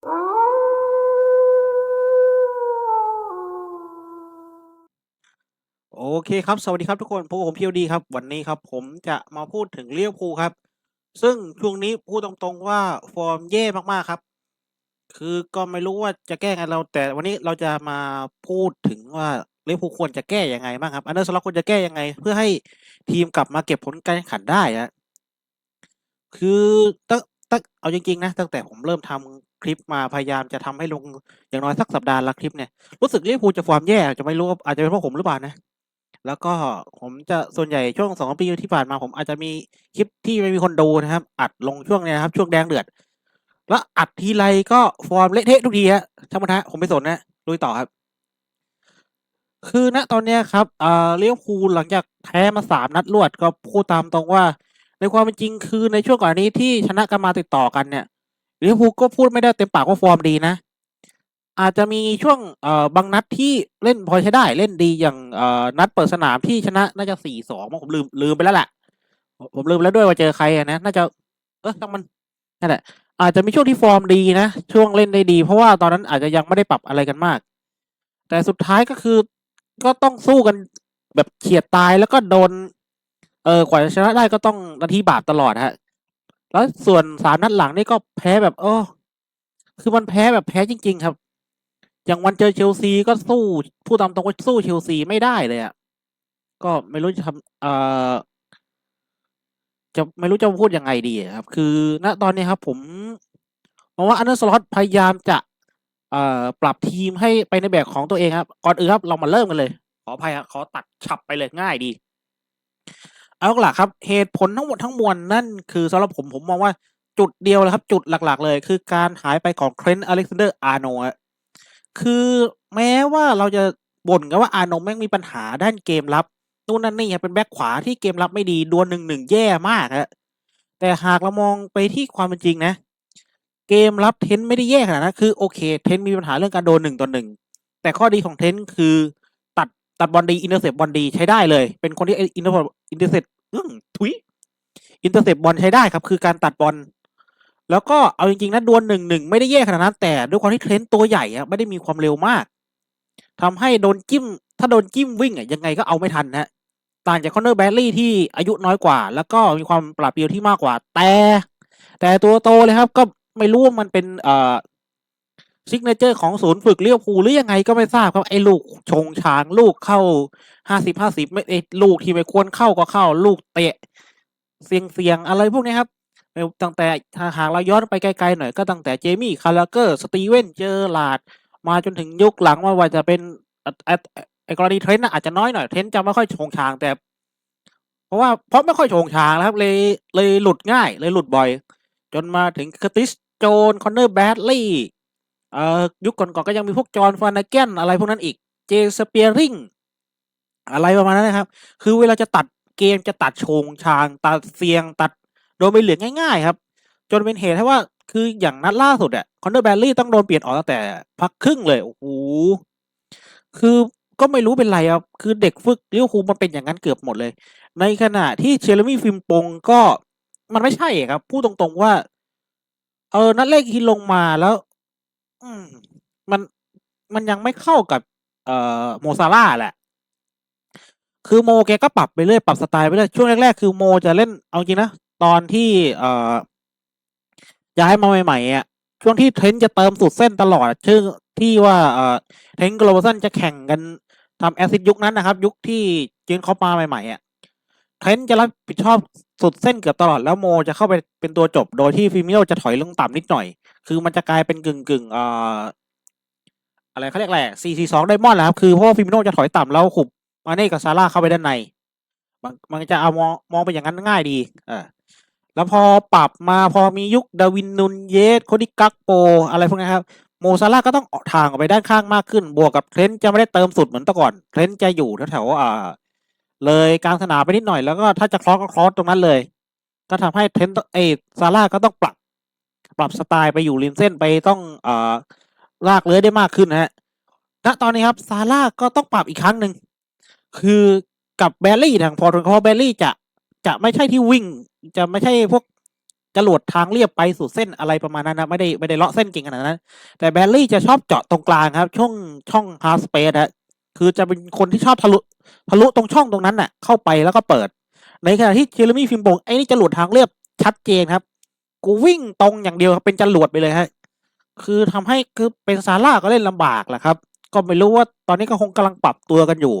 โอเคครับ สวัสดีครับทุกคนพบกับผมพีดีครับ วันนี้ครับผมจะมาพูดถึงเลี้ยวภูครับ ซึ่งช่วงนี้พูดตรงๆว่าฟอร์มแย่มากๆครับ คือก็ไม่รู้ว่าจะแก้ไงเรา แต่วันนี้เราจะมาพูดถึงว่าเลี้ยวภูควรจะแก้ยังไงบ้างครับอันเดอร์สล็อตควรจะแก้ยังไง เพื่อให้ทีมกลับมาเก็บผลการแข่งขันได้ฮะคือตั้งตั้งเอาจริงๆนะตั้งแต่ผมเริ่มทำ คลิปมาพยายามจะทำให้ลงอย่างน้อยสักสัปดาห์ละคลิปเนี่ยรู้สึกเลี้ยวภูลจะฟอร์มแย่จะไม่รู้อาจจะเป็นเพราะผมหรือเปล่านะแล้วก็ผมจะส่วนใหญ่ช่วงสองปีที่ผ่านมาผมอาจจะมีคลิปที่ไม่มีคนดูนะครับ อัดลงช่วงเนี้ยครับ ช่วงแดงเดือด แล้วอัดทีไรก็ฟอร์มเละเทะทุกทีฮะช่างมันฮะผมไม่สนนะลุยต่อครับ คือณตอนเนี้ยครับเอ่อเลี้ยวภูหลังจากแพ้มาสามนัดรวดก็พูดตามตรงว่า ในความเป็นจริงคือในช่วงก่อนนี้ที่ชนะกันมาติดต่อกันเนี่ย เลี้ยวภูลก็พูดไม่ได้เต็มปากว่าฟอร์มดีนะ อาจจะมีช่วงเอ่อบางนัดที่เล่นพอใช้ได้เล่นดีอย่างเอ่อนัดเปิดสนามที่ชนะน่าจะสี่สองผมลืมลืมไปแล้วแหละผมลืมแล้วด้วยว่าเจอใครนะ น่าจะ เออต้องมันนั่นแหละอาจจะมีช่วงที่ฟอร์มดีนะ ช่วงเล่นได้ดี เพราะว่าตอนนั้นอาจจะยังไม่ได้ปรับอะไรกันมาก แต่สุดท้ายก็คือก็ต้องสู้กันแบบเฉียดตายแล้วก็โดน เออกว่าจะชนะได้ก็ต้องนาทีบาปตลอดฮะ แล้วส่วนสามนัดหลังนี่ก็แพ้แบบเออคือมันแพ้แบบแพ้จริง ๆ ครับ อย่างวันเจอเชลซีก็สู้พูดตามตรงว่าสู้เชลซีไม่ได้เลยอะก็ไม่รู้จะทำเอ่อจะไม่รู้จะพูดยังไงดีครับ คือณตอนนี้ครับ ผมมองว่าอันเดอร์สล็อตพยายามจะเอ่อปรับทีมให้ไปในแบบของตัวเองครับ ก่อนอื่นครับ เรามาเริ่มกันเลย ขออภัยครับขอตัดฉับไปเลยง่ายดี เอาล่ะครับเหตุผลทั้งหมดทั้งมวลนั่นคือสำหรับผมผมมองว่าจุดเดียวเลยครับ จุดหลักๆ เลย คือการหายไปของเทรนต์อเล็กซานเดอร์อาร์โนะคือแม้ว่าเราจะบ่นกันว่าอาร์โนแม่งมีปัญหาด้านเกมรับนู่นนั่นนี่เป็นแบ็คขวาที่เกมรับไม่ดีดวลหนึ่งหนึ่งแย่มากฮะแต่หากเรามองไปที่ความเป็นจริงนะ เกมรับเทนไม่ได้แย่ขนาดนั้นคือโอเค เทนมีปัญหาเรื่องการโดนหนึ่งต่อหนึ่งแต่ข้อดีของเทนคือ ตัดบอลดี อินเตอร์เซปบอลดีใช้ได้เลย เป็นคนที่อินเตอร์อินเตอร์เซปทุยอินเตอร์เซปบอลใช้ได้ครับ คือการตัดบอลแล้วก็เอาจริงๆนะดวลหนึ่งหนึ่งไม่ได้แย่ขนาดนั้นแต่ด้วยความที่เทรนตัวใหญ่อะไม่ได้มีความเร็วมากทำให้โดนจิ้ม ถ้าโดนจิ้มวิ่งอะยังไงก็เอาไม่ทันนะต่างจากคอนเนอร์แบลลี่ที่อายุน้อยกว่า แล้วก็มีความปราบเปรียวที่มากกว่า แต่ แต่ตัวโตเลยครับ ก็ไม่รู้ว่ามันเป็นเอ่อ ซิกเนเจอร์ของศูนย์ฝึกเลี้ยวภูหรือยังไงก็ไม่ทราบครับไอ้ลูกชงช้างลูกเข้าห้าสิบห้าสิบไม่ไอ้ลูกที่ไม่ควรเข้าก็เข้า ลูกเตะเสียงเสียงอะไรพวกนี้ครับตั้งแต่หากเราย้อนไปไกลๆหน่อยก็ตั้งแต่เจมี่คาราเกอร์สตีเวนเจอร์ลาด มาจนถึงยุคหลังว่าว่าจะเป็นไอ้กรณีเทรนต์อาจจะน้อยหน่อยเทรนต์จะไม่ค่อยชงช้างแต่ เพราะว่าเพราะไม่ค่อยชงช้างนะครับ เลยเลยหลุดง่าย เลยหลุดบ่อย จนมาถึงคติสโจนคอนเนอร์แบดลี่ เอ่อยุคก่อนๆก็ยังมีพวกจอห์นฟานาเกนอะไรพวกนั้นอีกเจสเปียริงอะไรประมาณนั้นนะครับ คือเวลาจะตัดเกมจะตัดชงชาง ตัดเสียงตัดโดนไปเหลืองง่าย ๆ ครับ จนเป็นเหตุให้ว่าคืออย่างนัดล่าสุดอะคอนเนอร์แบลลี่ต้องโดนเปลี่ยนออกตั้งแต่พักครึ่งเลย โอ้โหคือก็ไม่รู้เป็นไรครับ คือเด็กฝึกเลี้ยวคูมันเป็นอย่างนั้นเกือบหมดเลย ในขณะที่เชลมี่ฟิล์มปงก็มันไม่ใช่ครับ พูดตรงๆว่า เออ นัดแรกที่ลงมาแล้ว อืม มันมันยังไม่เข้ากับ เอ่อโมซาร่าแหละ คือโมแกก็ปรับไปเรื่อยปรับสไตล์ไปเรื่อยช่วงแรกๆคือโมจะเล่นเอาจริงนะตอนที่เอ่อย้ายมาใหม่ๆอะช่วงที่เทรนจะเติมสุดเส้นตลอดชื่อที่ว่าเอ่อเทรนกโลบอลจะแข่งกันทำแอซิดยุคนั้นนะครับ ยุคที่เจนเขามาใหม่ๆอะเทรนจะรับผิดชอบสุดเส้นเกือบตลอดแล้วโมจะเข้าไปเป็นตัวจบ โดยที่ฟิมิโอจะถอยลงต่ำนิดหน่อย คือมันจะกลายเป็นกึ่งกึ่งอ่ออะไรเขาเรียกแหละ4 4 2ไดมอนด์แหละครับ คือเพราะว่าฟิมิโนจะถอยต่ำแล้วขุบมาเน่กับซาร่าเข้าไปด้านใน มันมันจะเอามองมองไปอย่างนั้นง่ายดีอ่าแล้วพอปรับมาพอมียุคดาวินนุนเยสโคดิกักโป อะไรพวกนี้ครับโมซาร่าก็ต้องออกทางออกไปด้านข้างมากขึ้น บวกกับเทรนต์จะไม่ได้เติมสุดเหมือนแต่ก่อนเทรนต์จะอยู่แถวๆอ่าเลยกลางสนามไปนิดหน่อยแล้วก็ถ้าจะคลอสก็คลอสตรงนั้นเลย ก็ทำให้เทรนต์เอซาร่าก็ต้องปรับ ปรับสไตล์ไปอยู่ริมเส้นไปต้องอ่าลากเลื้อยได้มากขึ้นนะฮะณตอนนี้ครับซาร่าก็ต้องปรับอีกครั้งหนึ่งคือกับแบลลี่ทางพอร์ตเพราะแบลลี่จะจะไม่ใช่ที่วิ่ง จะไม่ใช่พวกจรวดทางเรียบไปสู่เส้นอะไรประมาณนั้นนะไม่ได้ไม่ได้เลาะเส้นเก่งขนาดนั้น แต่แบลลี่จะชอบเจาะตรงกลางครับ ช่องช่องฮาร์สเปซฮะคือจะเป็นคนที่ชอบทะลุทะลุตรงช่องตรงนั้นน่ะ เข้าไปแล้วก็เปิด ในขณะที่เจอร์มี่ฟิมบงไอ้นี่จรวดทางเรียบชัดเจนครับ กูวิ่งตรงอย่างเดียวครับเป็นจรวดไปเลยฮะ คือทำให้คือเป็นซาร่าก็เล่นลำบากแหละครับ ก็ไม่รู้ว่าตอนนี้ก็คงกำลังปรับตัวกันอยู่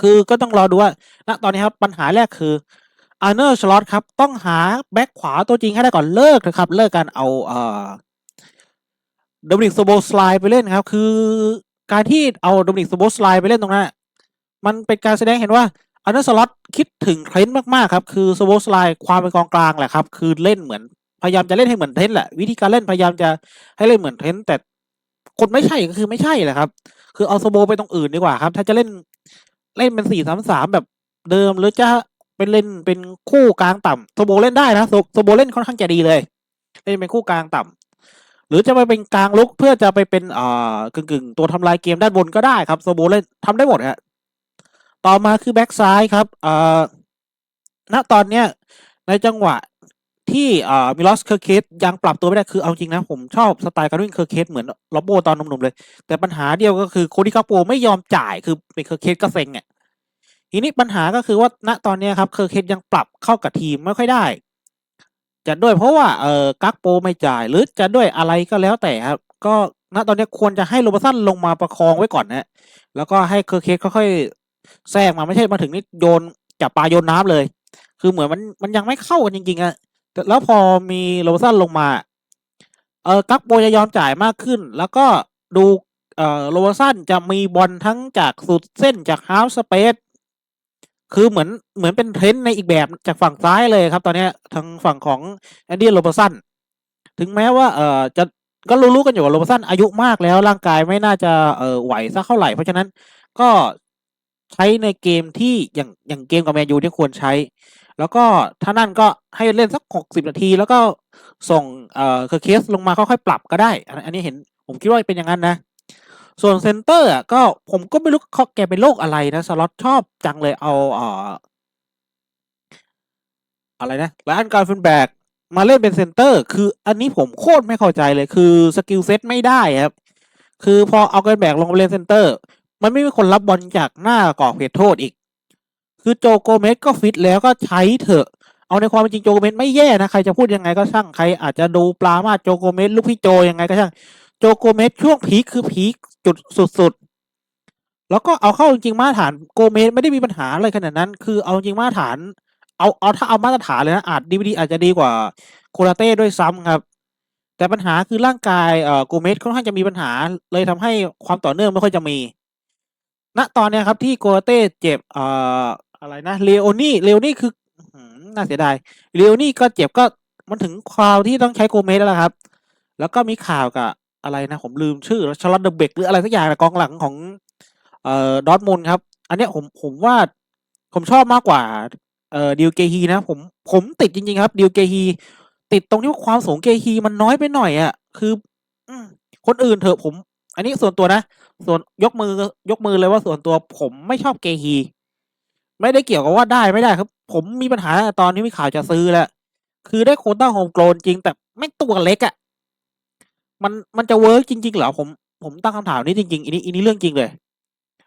คือก็ต้องรอดูว่าณตอนนี้ครับปัญหาแรกคืออาร์เนอร์ชลอตครับ ต้องหาแบ็คขวาตัวจริงให้ได้ก่อนเลิกนะครับ เลิกการเอาเอ่อโดมินิกโซโบสไลไปเล่นครับ คือการที่เอาโดมินิกโซโบสไลไปเล่นตรงนั้นมันเป็นการแสดงเห็นว่า อาร์เนอร์ชลอตคิดถึงเทรนด์มาก ๆ ครับ คือโซโบสไลความเป็นกองกลางแหละครับ คือเล่นเหมือนพยายามจะเล่นให้เหมือนเทรนต์แหละ วิธีการเล่นพยายามจะให้เล่นเหมือนเทรนต์แต่คนไม่ใช่ก็คือไม่ใช่แหละครับ คือเอาโซโบไปตรงอื่นดีกว่าครับ ถ้าจะเล่นเล่นเป็นสี่สามสามแบบเดิมหรือจะเป็นเล่นเป็นคู่กลางต่ำโซโบเล่นได้นะโซโบเล่นค่อนข้างจะดีเลยเล่นเป็นคู่กลางต่ำหรือจะไปเป็นกลางลุกเพื่อจะไปเป็นอ่ากึ่งๆตัวทำลายเกมด้านบนก็ได้ครับโซโบเล่นทำได้หมดฮะ ต่อมาคือแบ็กซ้ายครับเอ่าณตอนเนี้ยในจังหวะที่เอ่ามิลอสเคอร์เคสยังปรับตัวไม่ได้คือเอาจริงนะผมชอบสไตล์การวิ่งเคอร์เคสเหมือนล็อบโบตอนหนุ่มๆเลย แต่ปัญหาเดียวก็คือโคดี้คาโปไม่ยอมจ่ายคือเป็นเคอร์เคสก็เซ็งอะทีนี้ปัญหาก็คือว่าณตอนนี้ครับเคอร์เคสยังปรับเข้ากับทีมไม่ค่อยได้จะด้วยเพราะว่าเออกักโปไม่จ่ายหรือจะด้วยอะไรก็แล้วแต่ครับ ก็ณตอนนี้ควรจะให้โรบสันลงมาประคองไว้ก่อนนะแล้วก็ให้เคอร์เคสค่อย แทรกมาไม่ใช่มาถึงนี่โยนจับปลาโยนน้ำเลย คือเหมือนมันมันยังไม่เข้ากันจริงๆอะแต่แล้วพอมีโรบสันลงมา เออกักโปจะยอมจ่ายมากขึ้น แล้วก็ดูเออโรบสันจะมีบอลทั้งจากสุดเส้นจากฮาล์ฟสเปซคือเหมือนเหมือนเป็นเทรนด์ในอีกแบบจากฝั่งซ้ายเลยครับ ตอนนี้ทางฝั่งของแอนดี้โรบสันถึงแม้ว่าเออจะก็รู้ๆกันอยู่ว่าโรบสันอายุมากแล้วร่างกายไม่น่าจะเออไหวสักเท่าไหร่เพราะฉะนั้นก็ ใช้ในเกมที่อย่างอย่างเกมกับแมนยูที่ควรใช้ แล้วก็ถ้านั่นก็ให้เล่นสักหกสิบนาที แล้วก็ส่งเอ่อเคสลงมาค่อยๆปรับก็ได้ อันนี้เห็นผมคิดว่าเป็นอย่างนั้นนะ ส่วนเซนเตอร์อะก็ผมก็ไม่รู้เขาแกเป็นโรคอะไรนะสล็อตชอบจังเลยเอาเอ่ออะไรนะไลอันการ์เฟนแบกมาเล่นเป็นเซนเตอร์ คืออันนี้ผมโคตรไม่เข้าใจเลยคือสกิลเซ็ตไม่ได้ครับ คือพอเอาการแบกลงมาเล่นเซนเตอร์ มันไม่มีคนรับบอลจากหน้ากรอบเขตโทษอีก คือโจโกเมสก็ฟิตแล้วก็ใช้เถอะ เอาในความเป็นจริงโจโกเมสไม่แย่นะ ใครจะพูดยังไงก็ช่าง ใครอาจจะดูปลามาโจโกเมสลูกพี่โจยังไงก็ช่าง โจโกเมสช่วงพีคคือพีคจุดสุดๆ แล้วก็เอาเข้าจริงมาตรฐานโกเมสไม่ได้มีปัญหาอะไรขนาดนั้น คือเอาจริงมาตรฐาน เอาเอาถ้าเอามาตรฐานเลยนะอาจดีวดีอาจจะดีกว่าโคราเต้ด้วยซ้ำครับแต่ปัญหาคือร่างกายเอ่อโกเมสค่อนข้างจะมีปัญหาเลยทำให้ความต่อเนื่องไม่ค่อยจะมี ณตอนเนี้ยครับที่โกเต้เจ็บเอ่ออะไรนะเลโอนี่เลโอนี่คือหือน่าเสียดายเลโอนี่ก็เจ็บก็มันถึงคราวที่ต้องใช้โกเมสแล้วล่ะครับ แล้วก็มีข่าวกับอะไรนะ ผมลืมชื่อชาร์ลอตเดเบกหรืออะไรสักอย่างนะกองหลังของเอ่อดอทมุนครับ อันเนี้ยผมผมว่าผมชอบมากกว่าเอ่อดิวเกฮีนะผมผมติดจริงๆครับดิวเกฮีติดตรงที่ว่าความสูงเกฮีมันน้อยไปหน่อยอะ่ะคือคนอื่นเถอะผม อันนี้ส่วนตัวนะ ส่วนยกมือยกมือเลยว่าส่วนตัวผมไม่ชอบเกฮี ไม่ได้เกี่ยวกับว่าได้ไม่ได้ครับ ผมมีปัญหาตอนนี้มีข่าวจะซื้อแล้ว คือได้โควต้าโฮมโกลนจริง แต่ไม่ตัวเล็กอะ่ะ มันมันจะเวิร์กจริง ๆ เหรอผมผมตั้งคำถามนี้จริงๆอันนี้อันนี้เรื่องจริงเลย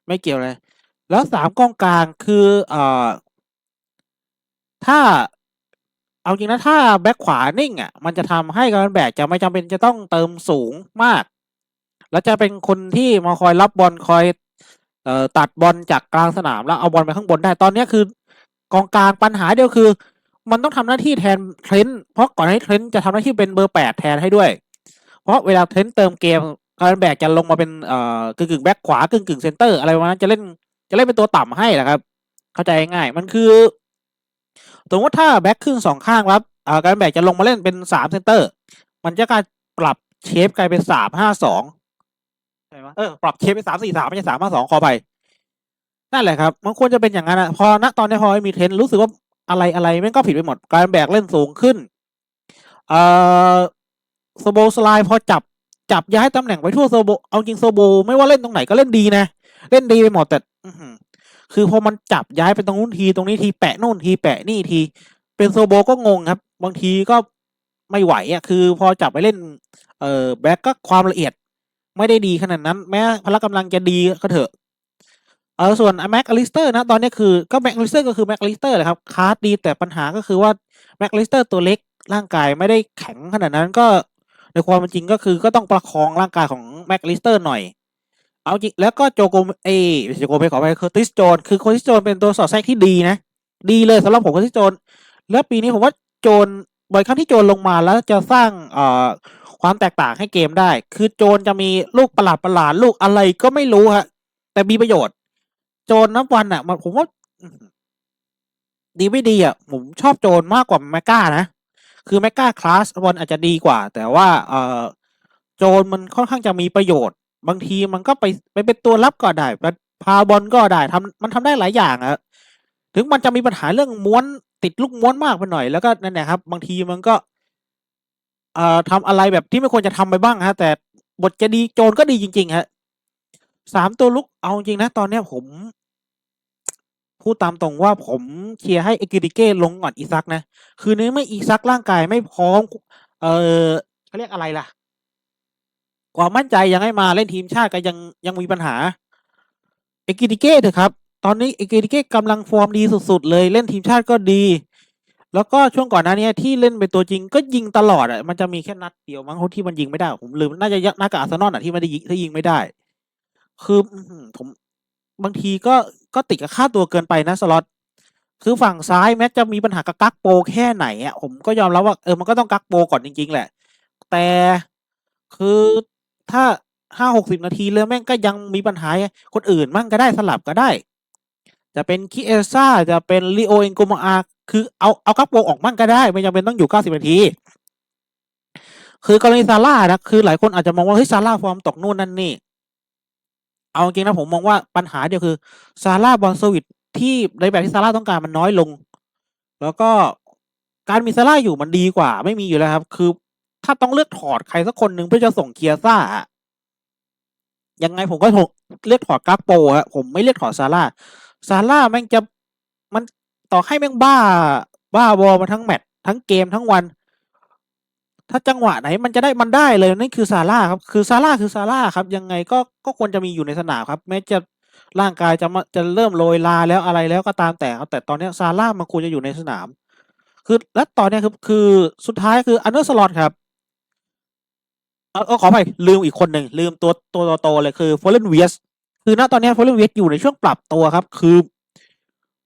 ไม่เกี่ยวเลย แล้วสามกองกลางคือเอ่อถ้าเอาจริงนะถ้าแบ็คขวานิ่งอะ มันจะทำให้การแบกจะไม่จำเป็นจะต้องเติมสูงมาก แล้วจะเป็นคนที่มาคอยรับบอลคอยเอ่อตัดบอลจากกลางสนามแล้วเอาบอลไปข้างบนได้ตอนนี้คือกองกลางปัญหาเดียวคือ มันต้องทำหน้าที่แทนเทรนต์เพราะก่อนให้เทรนต์จะทำหน้าที่เป็นเบอร์แปดแทนให้ด้วย เพราะเวลาเทรนต์เติมเกมการแบกจะลงมาเป็นเอ่อกึ่งกึ่งแบ็คขวากึ่งกึ่งเซนเตอร์อะไรประมาณนั้นจะเล่นจะเล่นเป็นตัวต่ำให้แหละครับ เข้าใจง่ายมันคือสมมติถ้าแบ็คครึ่งสองข้างครับอ่าการแบกจะลงมาเล่นเป็นสามเซนเตอร์มันจะกลายปรับเชฟกลายเป็นสามห้าสอง ช่ไหมเออปรับเชฟเป็นสามสี่สามไม่ใช่สามห้าสองขอไปนั่นแหละครับ มันควรจะเป็นอย่างนั้นอะพอณตอนนี้พอมีเทรนรู้สึกว่าอะไรอะไรแม่งก็ผิดไปหมด การแบกเล่นสูงขึ้น เอ่อโซโบสไลด์พอจับจับย้ายตำแหน่งไปทั่วโซโบ เอาจริงโซโบ ไม่ว่าเล่นตรงไหนก็เล่นดีนะ เล่นดีไปหมดแต่คือพอมันจับย้ายไปตรงนู้นทีตรงนี้ทีแปะนู่นทีแปะนี่ที เป็นโซโบก็งงครับ บางทีก็ไม่ไหวอะ คือพอจับไปเล่น เอ่อแบ็กก็ความละเอียด ไม่ได้ดีขนาดนั้น แม้พละกำลังจะดีก็เถอะเออส่วนแม็กอลิสเตอร์นะตอนนี้คือก็แม็กอลิสเตอร์ก็คือแม็กอลิสเตอร์แหละครับคาร์ดดีแต่ปัญหาก็คือว่าแม็กอลิสเตอร์ตัวเล็กร่างกายไม่ได้แข็งขนาดนั้นก็ในความเป็นจริงก็คือก็ต้องประคองร่างกายของแม็กอลิสเตอร์หน่อย เอาจริงแล้วก็โจโกเอโจโกไปขอไปคือติสโจนคือคติสโจนเป็นตัวสอดแทรกที่ดีนะ ดีเลยสำหรับผมคติสโจนแล้วปีนี้ผมว่าโจนบ่อยครั้งที่โจนลงมาแล้วจะสร้างเอ่อ ความแตกต่างให้เกมได้ คือโจนจะมีลูกประหลาดประหลาดลูกอะไรก็ไม่รู้ฮะ แต่มีประโยชน์ โจนนับวันอะมันผมว่าดีไม่ดีอะผมชอบโจนมากกว่าแมกกานะ คือแมกกาคลาสบอลอาจจะดีกว่า แต่ว่าเอ่อโจนมันค่อนข้างจะมีประโยชน์ บางทีมันก็ไปไปเป็นตัวรับก็ได้พาบอลก็ได้ทำมันทำได้หลายอย่างอะถึงมันจะมีปัญหาเรื่องม้วนติดลูกม้วนมากไปหน่อยแล้วก็นั่นแหละครับ บางทีมันก็ เอ่อทำอะไรแบบที่ไม่ควรจะทำไปบ้างฮะ แต่บทจะดีโจนก็ดีจริง ๆ ฮะสามตัวลุกเอาจริงนะ ตอนเนี้ยผม พูดตามตรงว่าผมเชียร์ให้เอกิริเก้ลงก่อนอีซักนะ คือเนื้อไม่อีซักร่างกายไม่พร้อม เออเขาเรียกอะไรล่ะ ความมั่นใจยังให้มาเล่นทีมชาติก็ยังยังมีปัญหา เอกิริเก้เถอะครับ ตอนนี้เอกิริเก้กำลังฟอร์มดีสุด ๆ เลย เล่นทีมชาติก็ดี แล้วก็ช่วงก่อนหน้านี้ที่เล่นเป็นตัวจริงก็ยิงตลอดอะมันจะมีแค่นัดเดียวมั้งที่มันยิงไม่ได้ ผมลืมน่าจะนัดกับอาร์เซนอลอะที่ไม่ได้ยิงที่ยิงไม่ได้ คือผมบางทีก็ก็ติดกับค่าตัวเกินไปนะสล็อตคือฝั่งซ้ายแม้จะมีปัญหากับกักโปแค่ไหนอะผมก็ยอมรับว่าเออมันก็ต้องกักโปก่อนจริง ๆ แหละ แต่คือถ้าห้าหกสิบนาทีเลยแม่งก็ยังมีปัญหาคนอื่นมั่งก็ได้สลับก็ได้ จะเป็นคิเอซ่าจะเป็นลีโอเองโกมาอาคือเอาเอากักโปออกมั่งก็ได้ ไม่จำเป็นต้องอยู่เก้าสิบนาที คือกรณีซาร่านะคือหลายคนอาจจะมองว่าเฮ้ยซาร่าฟอร์มตกนู่นนั่นนี่ เอาจริงนะผมมองว่าปัญหาเดียวคือซาร่าบอลสวิตที่ในแบบที่ซาร่าต้องการมันน้อยลง แล้วก็การมีซาร่าอยู่มันดีกว่า ไม่มีอยู่แล้วครับ คือถ้าต้องเลือกถอดใครสักคนหนึ่งเพื่อจะส่งเคียซ่ายังไงผมก็เลือกถอดกักโปฮะผมไม่เลือกถอดซาร่า ซาร่าแม่งจะมันต่อให้แม่งบ้า บ้าบอมาทั้งแมตช์ทั้งเกมทั้งวัน ถ้าจังหวะไหนมันจะได้มันได้เลยนั่นคือซาร่าครับคือซาร่าคือซาร่าครับ ยังไงก็ก็ควรจะมีอยู่ในสนามครับ แม้จะร่างกายจะมาจะเริ่มโรยลาแล้วอะไรแล้วก็ตามแต่ครับ แต่ตอนเนี้ยซาร่ามันควรจะอยู่ในสนาม คือและตอนเนี้ยคือคือสุดท้ายคืออันเดอร์สลอตครับเออเออขอไปลืมอีกคนหนึ่งลืมตัวตัวโตเลยคือฟอเรนเวียส คือณตอนนี้ฟอร์เรนเวียสอยู่ในช่วงปรับตัวครับ คือ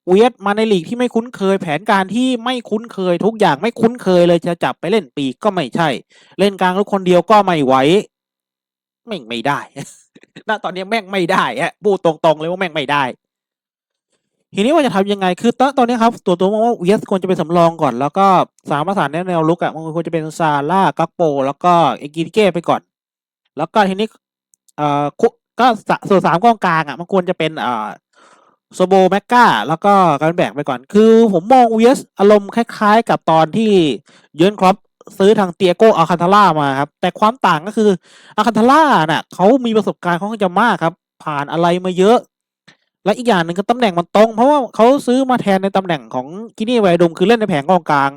เวสมาในลีกที่ไม่คุ้นเคย แผนการที่ไม่คุ้นเคย ทุกอย่างไม่คุ้นเคยเลยจะจับไปเล่นปีกก็ไม่ใช่ เล่นกลางล้วคนเดียวก็ไม่ไหวแม่งไม่ได้ ณ ตอนนี้แม่งไม่ได้ฮะพูดตรงๆเลยว่าแม่งไม่ได้ ทีนี้ว่าจะทำยังไง คือตอนตอนนี้ครับ ตัวตัวมองว่าเวสควรจะเป็นสำรองก่อน แล้วก็สามประสานแนวแนวลุกอะมันควรจะเป็นซาร่ากักโป แล้วก็เอกิริเก้ไปก่อน แล้วก็ทีนี้เอ่อค ก็ส่วนสามกองกลางอะมันควรจะเป็นเอ่อโซโบแมกกาแล้วก็การแบกไปก่อน คือผมมองเวสอารมณ์คล้ายๆ กับตอนที่เยิร์นครอปซื้อทางเตียโกอาคันทาร่ามาครับ แต่ความต่างก็คืออาคันทาร่าน่ะเขามีประสบการณ์ค่อนข้างจะมากครับ ผ่านอะไรมาเยอะ และอีกอย่างหนึ่งก็ตำแหน่งมันตรง เพราะว่าเขาซื้อมาแทนในตำแหน่งของกินี่ไวดมคือเล่นในแผงกองกลาง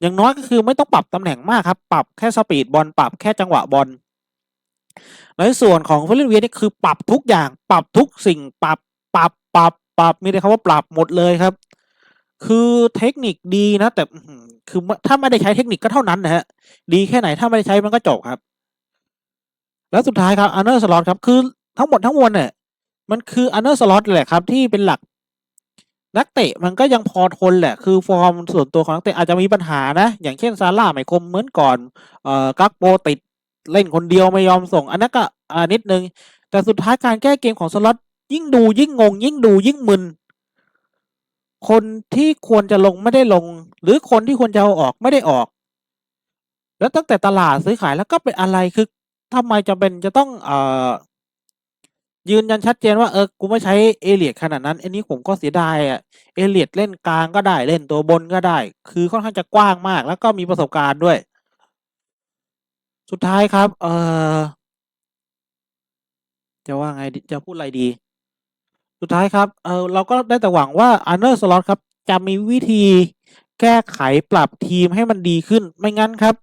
อย่างน้อยก็คือไม่ต้องปรับตำแหน่งมากครับ ปรับแค่สปีดบอลปรับแค่จังหวะบอล ในส่วนของฟิลิปเวียนี่คือปรับทุกอย่างปรับทุกสิ่งปรับปรับปรับปรับมีแต่คำว่าปรับหมดเลยครับ คือเทคนิคดีนะ แต่คือถ้าไม่ได้ใช้เทคนิคก็เท่านั้นนะฮะดีแค่ไหนถ้าไม่ได้ใช้มันก็จบครับ แล้วสุดท้ายครับอันเนอร์สล็อตครับคือทั้งหมดทั้งมวลเนี่ยมันคืออันเนอร์สล็อตแหละครับ ที่เป็นหลักนักเตะมันก็ยังพอทนแหละ คือฟอร์มส่วนตัวของนักเตะอาจจะมีปัญหานะ อย่างเช่นซาร่าไม่คมเหมือนก่อนเอ่อกักโปติด เล่นคนเดียวไม่ยอมส่ง อันนั้นก็อ่านิดนึง แต่สุดท้ายการแก้เกมของสล็อตยิ่งดูยิ่งงง ยิ่งดูยิ่งมึน คนที่ควรจะลงไม่ได้ลง หรือคนที่ควรจะเอาออกไม่ได้ออก แล้วตั้งแต่ตลาดซื้อขายแล้วก็เป็นอะไรคือทำไมจำเป็นจะต้องเอ่อยืนยันชัดเจนว่าเออกูไม่ใช้เอเลียดขนาดนั้น อันนี้ผมก็เสียดายอะเอเลียดเล่นกลางก็ได้เล่นตัวบนก็ได้ คือค่อนข้างจะกว้างมาก แล้วก็มีประสบการณ์ด้วย สุดท้ายครับ เออจะว่าไงดีจะพูดอะไรดี สุดท้ายครับ เออเราก็ได้แต่หวังว่าอันเนอร์สล็อตครับ จะมีวิธีแก้ไขปรับทีมให้มันดีขึ้น ไม่งั้นครับ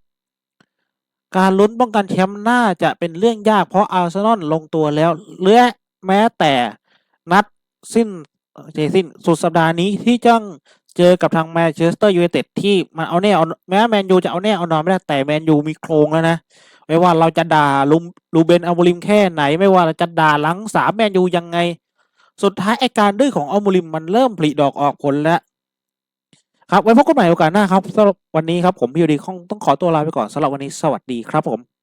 การลุ้นป้องกันแชมป์น่าจะเป็นเรื่องยากเพราะอาร์เซนอลลงตัวแล้วและแม้แต่นัดสิ้นเอ่อเจสิ้นสุดสัปดาห์นี้ที่จ้อง เจอกับทางแมนเชสเตอร์ยูไนเต็ดที่มันเอาแน่เอาแม้แมนยูจะเอาแน่เอานอนไม่ได้แต่แมนยูมีโครงแล้วนะ ไม่ว่าเราจะด่าลูลูเบนอัลมูริมแค่ไหน ไม่ว่าเราจะด่าหลังสามแมนยูยังไง สุดท้ายไอการดื้อของอัลมูริมมันเริ่มผลิดอกออกผลแล้วครับไว้พบกันใหม่โอกาสหน้าครับสำหรับวันนี้ครับผมพี่ยูดีคงต้องขอตัวลาไปก่อนสำหรับวันนี้สวัสดีครับผม